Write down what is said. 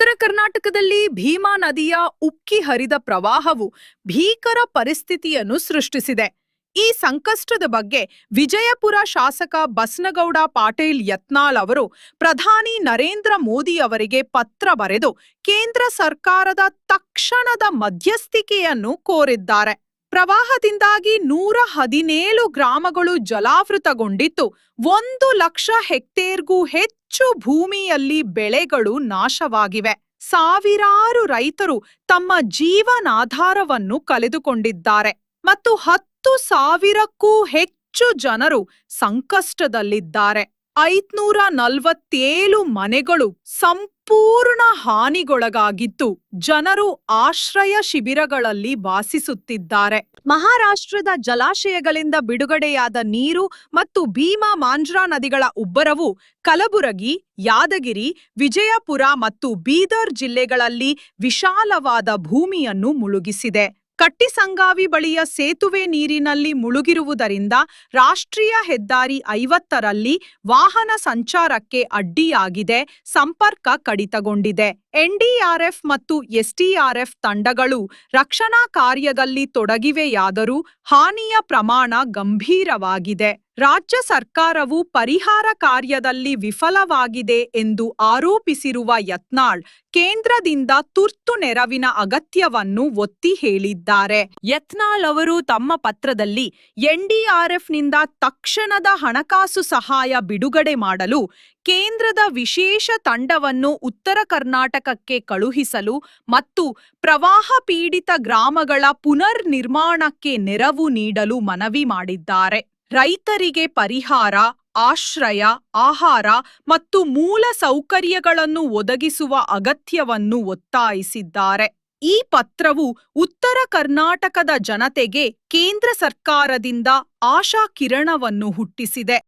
ಉತ್ತರ ಕರ್ನಾಟಕದಲ್ಲಿ ಭೀಮಾ ನದಿಯ ಉಕ್ಕಿ ಹರಿದ ಪ್ರವಾಹವು ಭೀಕರ ಪರಿಸ್ಥಿತಿಯನ್ನು ಸೃಷ್ಟಿಸಿದೆ. ಈ ಸಂಕಷ್ಟದ ಬಗ್ಗೆ ವಿಜಯಪುರ ಶಾಸಕ ಬಸನಗೌಡ ಪಾಟೀಲ್ ಯತ್ನಾಳ್ ಅವರು ಪ್ರಧಾನಿ ನರೇಂದ್ರ ಮೋದಿ ಅವರಿಗೆ ಪತ್ರ ಬರೆದು ಕೇಂದ್ರ ಸರ್ಕಾರದ ತಕ್ಷಣದ ಮಧ್ಯಸ್ಥಿಕೆಯನ್ನು ಕೋರಿದ್ದಾರೆ. ಪ್ರವಾಹದಿಂದಾಗಿ ನೂರ ಹದಿನೇಳು ಗ್ರಾಮಗಳು ಜಲಾವೃತಗೊಂಡಿದ್ದು ಒಂದು ಲಕ್ಷ ಹೆಕ್ಟೇರ್ಗೂ ಹೆಚ್ಚು ಭೂಮಿಯಲ್ಲಿ ಬೆಳೆಗಳು ನಾಶವಾಗಿವೆ. ಸಾವಿರಾರು ರೈತರು ತಮ್ಮ ಜೀವನಾಧಾರವನ್ನು ಕಳೆದುಕೊಂಡಿದ್ದಾರೆ. ಮತ್ತು ಹತ್ತು ಸಾವಿರಕ್ಕೂ ಹೆಚ್ಚು ಜನರು ಸಂಕಷ್ಟದಲ್ಲಿದ್ದಾರೆ. ಐದ್ನೂರ ನಲವತ್ತೇಳು ಮನೆಗಳು ಸಂಪೂರ್ಣ ಹಾನಿಗೊಳಗಾಗಿದ್ದು ಜನರು ಆಶ್ರಯ ಶಿಬಿರಗಳಲ್ಲಿ ವಾಸಿಸುತ್ತಿದ್ದಾರೆ. ಮಹಾರಾಷ್ಟ್ರದ ಜಲಾಶಯಗಳಿಂದ ಬಿಡುಗಡೆಯಾದ ನೀರು ಮತ್ತು ಭೀಮಾ ಮಾಂಜ್ರಾ ನದಿಗಳ ಉಬ್ಬರವು ಕಲಬುರಗಿ, ಯಾದಗಿರಿ, ವಿಜಯಪುರ ಮತ್ತು ಬೀದರ್ ಜಿಲ್ಲೆಗಳಲ್ಲಿ ವಿಶಾಲವಾದ ಭೂಮಿಯನ್ನು ಮುಳುಗಿಸಿದೆ. ಕಟ್ಟಿಸಂಗಾವಿ ಬಳಿಯ ಸೇತುವೆ ನೀರಿನಲ್ಲಿ ಮುಳುಗಿರುವುದರಿಂದ ರಾಷ್ಟ್ರೀಯ ಹೆದ್ದಾರಿ ಐವತ್ತರಲ್ಲಿ ವಾಹನ ಸಂಚಾರಕ್ಕೆ ಅಡ್ಡಿಯಾಗಿದೆ, ಸಂಪರ್ಕ ಕಡಿತಗೊಂಡಿದೆ. ಎನ್ಡಿಆರ್ಎಫ್ ಮತ್ತು ಎಸ್ಡಿಆರ್ಎಫ್ ತಂಡಗಳು ರಕ್ಷಣಾ ಕಾರ್ಯದಲ್ಲಿ ತೊಡಗಿವೆಯಾದರೂ ಹಾನಿಯ ಪ್ರಮಾಣ ಗಂಭೀರವಾಗಿದೆ. ರಾಜ್ಯ ಸರ್ಕಾರವು ಪರಿಹಾರ ಕಾರ್ಯದಲ್ಲಿ ವಿಫಲವಾಗಿದೆ ಎಂದು ಆರೋಪಿಸಿರುವ ಯತ್ನಾಳ್ ಕೇಂದ್ರದಿಂದ ತುರ್ತು ನೆರವಿನ ಅಗತ್ಯವನ್ನು ಒತ್ತಿ ಹೇಳಿದ್ದಾರೆ. ಯತ್ನಾಳ್ ಅವರು ತಮ್ಮ ಪತ್ರದಲ್ಲಿ ಎನ್ಡಿಆರ್ಎಫ್ನಿಂದ ತಕ್ಷಣದ ಹಣಕಾಸು ಸಹಾಯ ಬಿಡುಗಡೆ ಮಾಡಲು ಕೇಂದ್ರದ ವಿಶೇಷ ತಂಡವನ್ನು ಉತ್ತರ ಕರ್ನಾಟಕಕ್ಕೆ ಕಳುಹಿಸಲು ಮತ್ತು ಪ್ರವಾಹ ಪೀಡಿತ ಗ್ರಾಮಗಳ ಪುನರ್ ನಿರ್ಮಾಣಕ್ಕೆ ನೆರವು ನೀಡಲು ಮನವಿ ಮಾಡಿದ್ದಾರೆ. ರೈತರಿಗೆ ಪರಿಹಾರ, ಆಶ್ರಯ, ಆಹಾರ ಮತ್ತು ಮೂಲ ಸೌಕರ್ಯಗಳನ್ನು ಒದಗಿಸುವ ಅಗತ್ಯವನ್ನು ಒತ್ತಾಯಿಸಿದ್ದಾರೆ. ಈ ಪತ್ರವು ಉತ್ತರ ಕರ್ನಾಟಕದ ಜನತೆಗೆ ಕೇಂದ್ರ ಸರ್ಕಾರದಿಂದ ಆಶಾ ಕಿರಣವನ್ನು ಹುಟ್ಟಿಸಿದೆ.